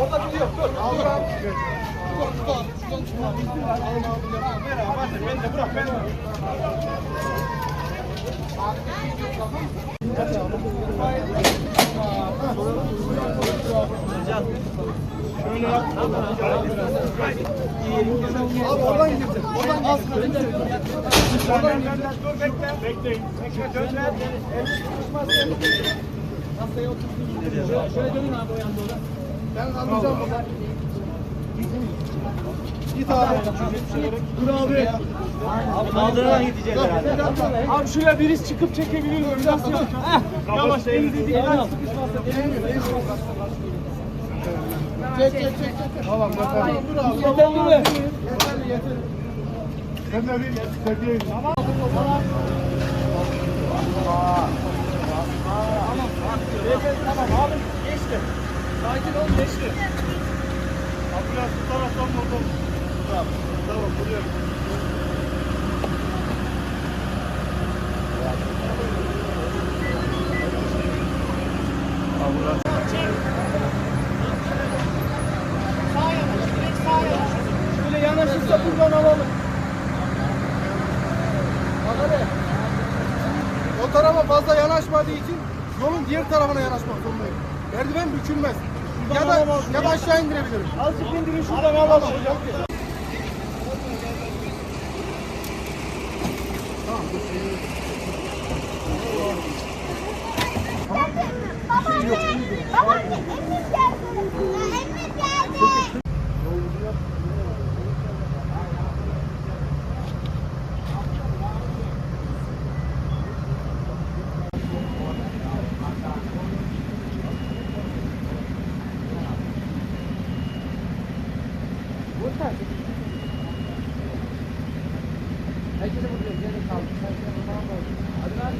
Orada biliyor. Dur. Bırak ben de. Abi oradan gidecek. Oradan az kalın. Oradan. Dur bekle. Bekleyin. Bekle dönme. Elini tutmaz. Masaya otursun. Şöyle dönün abi o yanda orada. Ben kaldıracağım burada. Git abi. Dur abi. Abi gideceğiz herhalde. Abi şuraya birisi çıkıp çekebilir? Nasıl yapacağım? Heh. Yavaş elinizi değil. Denemiyor. Çek çek çek. çek. Tamam bakalım. Dur abi. Yeterli mi? Yeterli. Ben de bir çekeyim. Tamam. Tamam abi geçti. Sakin ol geçti. Ambulans bu taraftan vurdum. Tamam. Tamam buraya. Şöyle yanaşırsa buradan alalım. O tarafa fazla yanaşmadığı için yolun diğer tarafına yanaşmak zorundayım. Merdiven bükülmez. Ya da, ya da aşağı indirebilirim. Azıcık indirin şuradan alalım. Babaanne, Herkese vuruyor. Gene kaldı. Hadi lan.